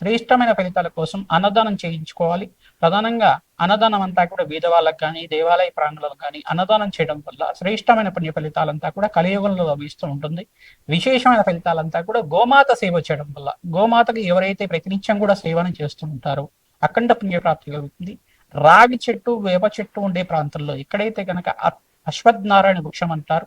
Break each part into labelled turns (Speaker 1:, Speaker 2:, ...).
Speaker 1: శ్రేష్టమైన ఫలితాల కోసం అన్నదానం చేయించుకోవాలి. ప్రధానంగా అన్నదానం అంతా కూడా బీద వాళ్ళకి కానీ దేవాలయ ప్రాంగణాలకు కానీ అన్నదానం చేయడం వల్ల శ్రేష్టమైన పుణ్య ఫలితాలంతా కూడా కలియుగంలో లభిస్తూ ఉంటుంది. విశేషమైన ఫలితాలంతా కూడా గోమాత సేవ చేయడం వల్ల గోమాతకి ఎవరైతే ప్రతినిత్యం కూడా సేవను చేస్తూ ఉంటారో అఖండ పుణ్య ప్రాప్తి కలుగుతుంది. రాగి చెట్టు వేప చెట్టు ఉండే ప్రాంతంలో ఎక్కడైతే కనుక అశ్వత్థనారాయణ వృక్షం అంటారు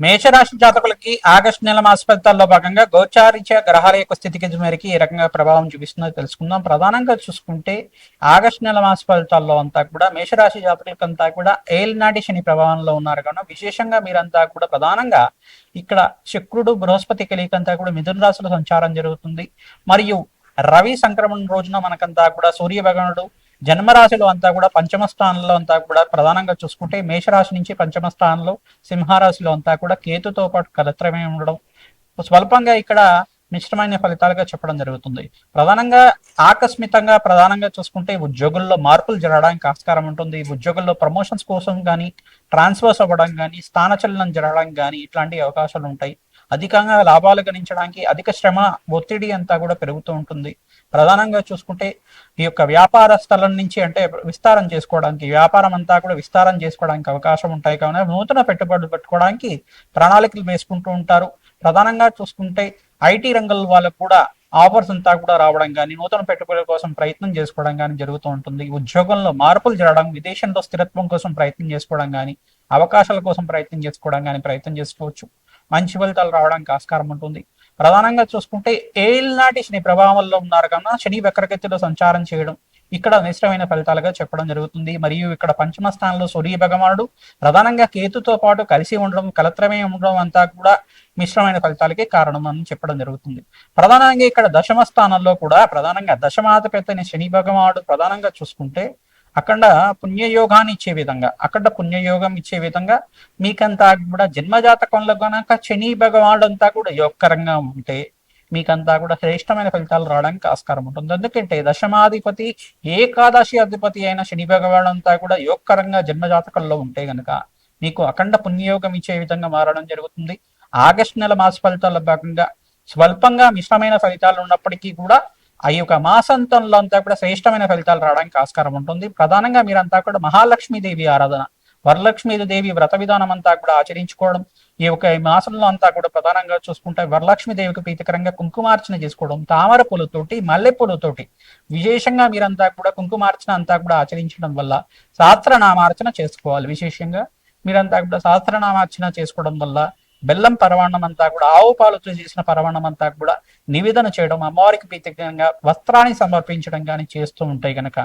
Speaker 1: మేషరాశి జాతకులకి ఆగస్టు నెల మాస ఫలితాల్లో భాగంగా గోచారిచ గ్రహాల యొక్క స్థితిగతి మేరకి ఏ రకంగా ప్రభావం చూపిస్తుందో తెలుసుకుందాం. ప్రధానంగా చూసుకుంటే ఆగస్టు నెల మాస ఫలితాల్లో అంతా కూడా మేషరాశి జాతకులకంతా కూడా ఏలినాటి శని ప్రభావంలో ఉన్నారు. కనుక విశేషంగా మీరంతా కూడా ప్రధానంగా ఇక్కడ శుక్రుడు బృహస్పతి కలికంతా కూడా మిథున రాశిలో సంచారం జరుగుతుంది. మరియు రవి సంక్రమణ రోజున మనకంతా కూడా సూర్య భగవానుడు జన్మరాశిలో అంతా కూడా పంచమ స్థానంలో అంతా కూడా ప్రధానంగా చూసుకుంటే మేషరాశి నుంచి పంచమ స్థానంలో సింహరాశిలో అంతా కూడా కేతుతో పాటు కలత్రమే ఉండడం. స్వల్పంగా ఇక్కడ మిశ్రమైన ఫలితాలుగా చెప్పడం జరుగుతుంది. ప్రధానంగా ఆకస్మితంగా ప్రధానంగా చూసుకుంటే ఉద్యోగుల్లో మార్పులు జరగడానికి ఆస్కారం ఉంటుంది. ఉద్యోగుల్లో ప్రమోషన్స్ కోసం కానీ ట్రాన్స్ఫర్స్ అవ్వడం కానీ స్థానచలనం జరగడం కానీ ఇట్లాంటి అవకాశాలు ఉంటాయి. అధికంగా లాభాలు గణించడానికి అధిక శ్రమ ఒత్తిడి అంతా కూడా పెరుగుతూ ఉంటుంది. ప్రధానంగా చూసుకుంటే ఈ యొక్క వ్యాపార స్థలం నుంచి అంటే విస్తారం చేసుకోవడానికి వ్యాపారం అంతా కూడా విస్తారం చేసుకోవడానికి అవకాశం ఉంటాయి. కావున నూతన పెట్టుబడులు పెట్టుకోవడానికి ప్రణాళికలు వేసుకుంటూ ఉంటారు. ప్రధానంగా చూసుకుంటే ఐటీ రంగం వాళ్ళకు కూడా ఆఫర్స్ అంతా కూడా రావడం కానీ నూతన పెట్టుబడుల కోసం ప్రయత్నం చేసుకోవడం కానీ జరుగుతూ ఉంటుంది. ఉద్యోగంలో మార్పులు జరగడం విదేశంలో స్థిరత్వం కోసం ప్రయత్నం చేసుకోవడం కానీ అవకాశాల కోసం ప్రయత్నం చేసుకోవడం కానీ ప్రయత్నం చేసుకోవచ్చు. మంచి ఫలితాలు రావడానికి ఆస్కారం ఉంటుంది. ప్రధానంగా చూసుకుంటే ఏళ్ళనాటి శని ప్రభావంలో ఉన్నారు కన్నా శని వక్రగతిలో సంచారం చేయడం ఇక్కడ మిశ్రమైన ఫలితాలుగా చెప్పడం జరుగుతుంది. మరియు ఇక్కడ పంచమ స్థానంలో సూర్య భగవానుడు ప్రధానంగా కేతుతో పాటు కలిసి ఉండడం కలత్రమే ఉండడం అంతా కూడా మిశ్రమైన ఫలితాలకే కారణం అని చెప్పడం జరుగుతుంది. ప్రధానంగా ఇక్కడ దశమ స్థానంలో కూడా ప్రధానంగా దశమాధిపతి శని భగవానుడు ప్రధానంగా చూసుకుంటే అక్కడ పుణ్యయోగాన్ని ఇచ్చే విధంగా అక్కడ పుణ్యయోగం ఇచ్చే విధంగా మీకంతా కూడా జన్మజాతకంలో కనుక శని భగవానుడు అంతా కూడా యోగకరంగా ఉంటే మీకంతా కూడా శ్రేష్టమైన ఫలితాలు రావడానికి ఆస్కారం ఉంటుంది. ఎందుకంటే దశమాధిపతి ఏకాదశి అధిపతి అయిన శని భగవానుడు అంతా కూడా యోగకరంగా జన్మజాతకంలో ఉంటే గనక మీకు అఖండ పుణ్యయోగం ఇచ్చే విధంగా మారడం జరుగుతుంది. ఆగస్టు నెల మాస ఫలితాల భాగంగా స్వల్పంగా మిశ్రమైన ఫలితాలు ఉన్నప్పటికీ కూడా ఆ యొక్క మాసంతంలో అంతా కూడా శ్రేష్టమైన ఫలితాలు రావడానికి ఆస్కారం ఉంటుంది. ప్రధానంగా మీరంతా కూడా మహాలక్ష్మీదేవి ఆరాధన వరలక్ష్మీదేవి వ్రత విధానం అంతా కూడా ఆచరించుకోవడం ఈ యొక్క మాసంలో అంతా కూడా ప్రధానంగా చూసుకుంటే వరలక్ష్మీదేవికి ప్రీతికరంగా కుంకుమార్చన చేసుకోవడం తామర పూలతోటి మల్లె పూలతోటి విశేషంగా మీరంతా కూడా కుంకుమార్చన అంతా కూడా ఆచరించడం వల్ల సహస్రనామార్చన చేసుకోవాలి. విశేషంగా మీరంతా కూడా సహస్రనామార్చన చేసుకోవడం వల్ల బెల్లం పరవాణం అంతా కూడా ఆవు పాలతో చేసిన పరవాణం అంతా కూడా నివేదన చేయడం అమ్మవారికి ప్రత్యేకంగా వస్త్రాన్ని సమర్పించడం కానీ చేస్తూ ఉంటాయి కనుక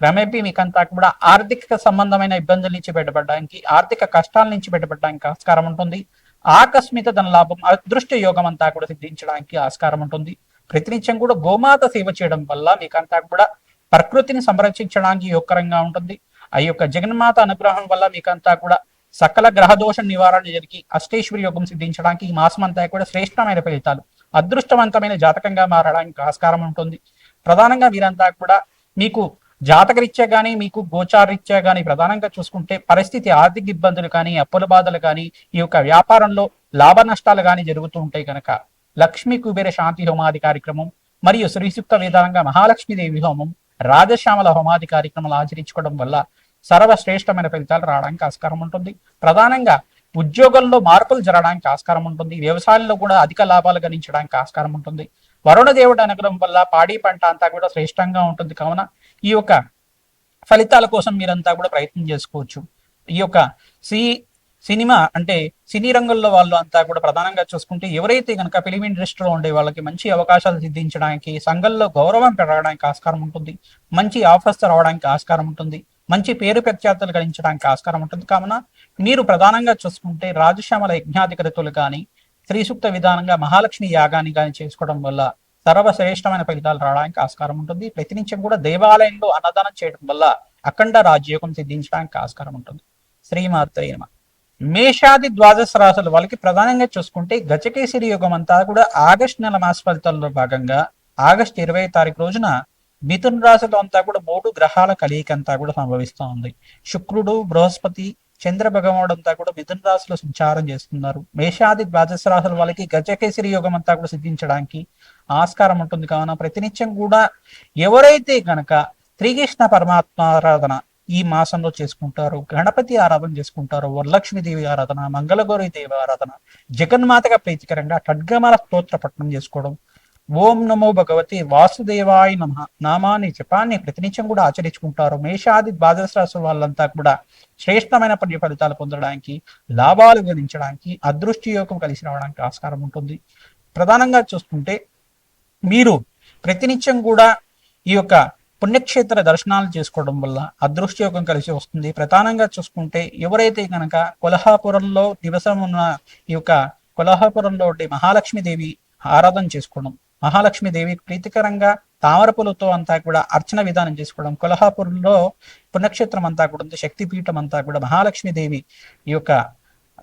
Speaker 1: క్రమేపీ మీకంతా కూడా ఆర్థిక సంబంధమైన ఇబ్బందుల నుంచి బయటపడడానికి ఆర్థిక కష్టాల నుంచి బయటపడడానికి ఆస్కారం ఉంటుంది. ఆకస్మిక ధన లాభం అదృష్ట యోగం అంతా కూడా సిద్ధించడానికి ఆస్కారం ఉంటుంది. ప్రతినిత్యం కూడా గోమాత సేవ చేయడం వల్ల మీకంతా కూడా ప్రకృతిని సంరక్షించడానికి యోగకరంగా ఉంటుంది. ఆ యొక్క జగన్మాత అనుగ్రహం వల్ల మీకంతా కూడా సకల గ్రహదోష నివారణ జరిగి అష్టేశ్వరి యోగం సిద్ధించడానికి ఈ మాసం అంతా కూడా శ్రేష్టమైన ఫలితాలు. అదృష్టవంతమైన జాతకంగా మారడానికి ఆస్కారం ఉంటుంది. ప్రధానంగా వీరంతా కూడా మీకు జాతకరీత్యా కానీ మీకు గోచారీత్యా కానీ ప్రధానంగా చూసుకుంటే పరిస్థితి ఆర్థిక ఇబ్బందులు కానీ అప్పుల బాధలు కానీ ఈ యొక్క వ్యాపారంలో లాభ నష్టాలు కానీ జరుగుతూ ఉంటాయి కనుక లక్ష్మీ కుబేర శాంతి హోమాది కార్యక్రమం మరియు శ్రీసూక్త విధానంగా మహాలక్ష్మీదేవి హోమం రాజశ్యామల హోమాది కార్యక్రమాలు ఆచరించుకోవడం వల్ల సర్వశ్రేష్టమైన ఫలితాలు రావడానికి ఆస్కారం ఉంటుంది. ప్రధానంగా ఉద్యోగంలో మార్పులు జరగడానికి ఆస్కారం ఉంటుంది. వ్యవసాయంలో కూడా అధిక లాభాలు గణించడానికి ఆస్కారం ఉంటుంది. వరుణ దేవుడు అనుగ్రహం వల్ల పాడి పంట అంతా కూడా శ్రేష్టంగా ఉంటుంది. కావున ఈ యొక్క ఫలితాల కోసం మీరంతా కూడా ప్రయత్నం చేసుకోవచ్చు. ఈ యొక్క సి సినిమా అంటే సినీ రంగంలో వాళ్ళు అంతా కూడా ప్రధానంగా చూసుకుంటే ఎవరైతే కనుక ఫిలిం ఇండస్ట్రీలో ఉండే వాళ్ళకి మంచి అవకాశాలు సిద్ధించడానికి సంఘంలో గౌరవం పెరగడానికి ఆస్కారం ఉంటుంది. మంచి ఆఫర్స్ రావడానికి ఆస్కారం ఉంటుంది. మంచి పేరు ప్రఖ్యాతలు గడించడానికి ఆస్కారం ఉంటుంది. కావున మీరు ప్రధానంగా చూసుకుంటే రాజశ్యామల యజ్ఞాధికృతులు కానీ శ్రీసూక్త విధానంగా మహాలక్ష్మి యాగాన్ని కానీ చేసుకోవడం వల్ల సర్వశ్రేష్టమైన ఫలితాలు రావడానికి ఆస్కారం ఉంటుంది. ప్రతినిత్యం కూడా దేవాలయంలో అన్నదానం చేయడం వల్ల అఖండ రాజ్యోగం సిద్ధించడానికి ఆస్కారం ఉంటుంది. శ్రీమాత్రే మేషాది ద్వాదశ రాశుల వాళ్ళకి ప్రధానంగా చూసుకుంటే గజకేసరి యుగం అంతా కూడా ఆగస్ట్ నెల మాస ఫలితాల్లో భాగంగా ఆగస్ట్ ఇరవై తారీఖు రోజున మిథున్ రాశిలో అంతా కూడా మూడు గ్రహాల కలయిక అంతా కూడా సంభవిస్తూ ఉంది. శుక్రుడు బృహస్పతి చంద్ర భగవానుడు అంతా కూడా మిథున రాశిలో సంచారం చేస్తున్నారు. మేషాది ద్వాదశ రాశుల వాళ్ళకి గజకేసరి యోగం అంతా కూడా సిద్ధించడానికి ఆస్కారం ఉంటుంది. కావున ప్రతినిత్యం కూడా ఎవరైతే గనక శ్రీకృష్ణ పరమాత్మ ఆరాధన ఈ మాసంలో చేసుకుంటారు గణపతి ఆరాధన చేసుకుంటారు వరలక్ష్మీదేవి ఆరాధన మంగళగౌరి దేవి ఆరాధన జగన్మాతగా ప్రీతికరంగా ఖడ్గమాల స్తోత్ర పట్టణం చేసుకోవడం ఓం నమో భగవతి వాసుదేవాయ నమ. నామాన్ని జపాన్ని ప్రతినిత్యం కూడా ఆచరించుకుంటారు. మేషాది ద్వాదశ వాళ్ళంతా కూడా శ్రేష్టమైన పుణ్య ఫలితాలు పొందడానికి లాభాలు గణించడానికి అదృష్టి యోగం కలిసి రావడానికి ఆస్కారం ఉంటుంది. ప్రధానంగా చూసుకుంటే మీరు ప్రతినిత్యం కూడా ఈ యొక్క పుణ్యక్షేత్ర దర్శనాలు చేసుకోవడం వల్ల అదృష్టి యోగం కలిసి వస్తుంది. ప్రధానంగా చూసుకుంటే ఎవరైతే కనుక కొల్హాపురంలో నివసం ఉన్న ఈ యొక్క కొల్హాపురంలో మహాలక్ష్మీదేవి ఆరాధన చేసుకోవడం మహాలక్ష్మీదేవికి ప్రీతికరంగా తామరపులతో అంతా కూడా అర్చన విధానం చేసుకోవడం కొల్హాపూర్లో పుణ్యక్షేత్రం అంతా కూడా ఉంది శక్తిపీఠం అంతా కూడా మహాలక్ష్మీదేవి ఈ యొక్క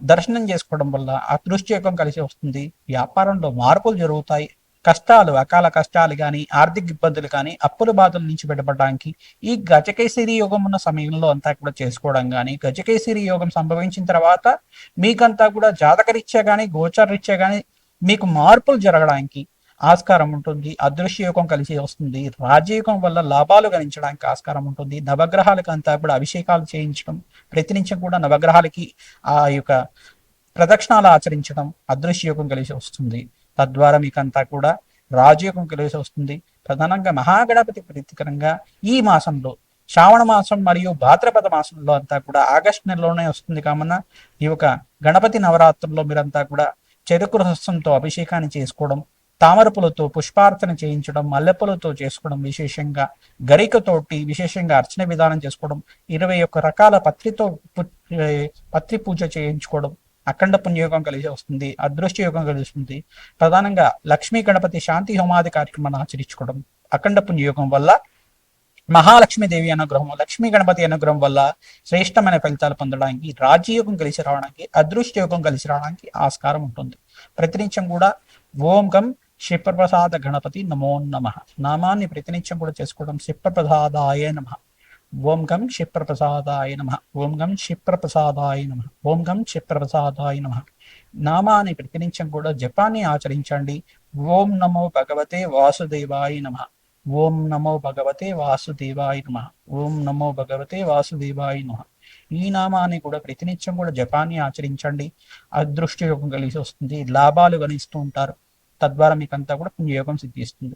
Speaker 1: దర్శనం చేసుకోవడం వల్ల అదృష్టయోగం కలిసి వస్తుంది. వ్యాపారంలో మార్పులు జరుగుతాయి. కష్టాలు అకాల కష్టాలు కానీ ఆర్థిక ఇబ్బందులు కానీ అప్పుల బాధల నుంచి బయటపడడానికి ఈ గజకేసరి యోగం ఉన్న సమయంలో అంతా కూడా చేసుకోవడం కానీ గజకేసరి యోగం సంభవించిన తర్వాత మీకంతా కూడా జాతకరీత్యా కానీ గోచరరీత్యా కానీ మీకు మార్పులు జరగడానికి ఆస్కారం ఉంటుంది అదృశ్య యుగం కలిసి వస్తుంది. రాజయుగం వల్ల లాభాలు గణించడానికి ఆస్కారం ఉంటుంది. నవగ్రహాలకు అంతా కూడా అభిషేకాలు చేయించడం ప్రతినిత్యం కూడా నవగ్రహాలకి ఆ యొక్క ప్రదక్షిణాలు ఆచరించడం అదృశ్య యోగం కలిసి వస్తుంది. తద్వారా మీకంతా కూడా రాజయోగం కలిసి వస్తుంది. ప్రధానంగా మహాగణపతి ప్రతికరంగా ఈ మాసంలో శ్రావణ మాసం మరియు భాద్రపద మాసంలో అంతా కూడా ఆగస్టు నెలలోనే వస్తుంది. కామన్న ఈ యొక్క గణపతి నవరాత్రుల్లో మీరంతా కూడా చెరుకు రసంతో అభిషేకాన్ని చేసుకోవడం తామరపులతో పుష్పార్చన చేయించడం మల్లెపూలతో చేసుకోవడం విశేషంగా గరికతోటి విశేషంగా అర్చన విధానం చేసుకోవడం ఇరవై ఒక్క రకాల పత్రితో పత్రి పూజ చేయించుకోవడం అఖండ పుణ్యయోగం కలిసి వస్తుంది అదృష్ట యోగం కలుస్తుంది ప్రధానంగా లక్ష్మీ గణపతి శాంతి హోమాది కార్యక్రమాన్ని ఆచరించుకోవడం అఖండ పుణ్యయోగం వల్ల మహాలక్ష్మీదేవి అనుగ్రహం లక్ష్మీ గణపతి అనుగ్రహం వల్ల శ్రేష్టమైన ఫలితాలు పొందడానికి రాజ్యయోగం కలిసి రావడానికి అదృష్ట యోగం కలిసి రావడానికి ఆస్కారం ఉంటుంది. ప్రతినిత్యం కూడా ఓం గం క్షిప్రప్రసాద గణపతి నమో నమ. నామాన్ని ప్రతినిత్యం కూడా చేసుకోవడం క్షిప్రప్రసాదాయ నమ. ఓం గం క్షిప్రప్రసాదాయ నమ. ఓం గం క్షిప్రప్రసాదాయ నమ. ఓం గం క్షిప్రప్రసాదాయ నమ. నామాన్ని ప్రతినిత్యం కూడా జపాన్ని ఆచరించండి. ఓం నమో భగవతే వాసుదేవాయ నమ. ఓం నమో భగవతే వాసుదేవాయ నమ. ఓం నమో భగవతే వాసుదేవాయ నమ. ఈ నామాన్ని కూడా ప్రతినిత్యం కూడా జపాన్ని ఆచరించండి. అదృష్ట యోగం కలిసి వస్తుంది. లాభాలు గణిస్తూ ఉంటారు. తద్వారా మీకు అంతా కూడా పుణ్యయోగం సిద్ధిస్తుంది.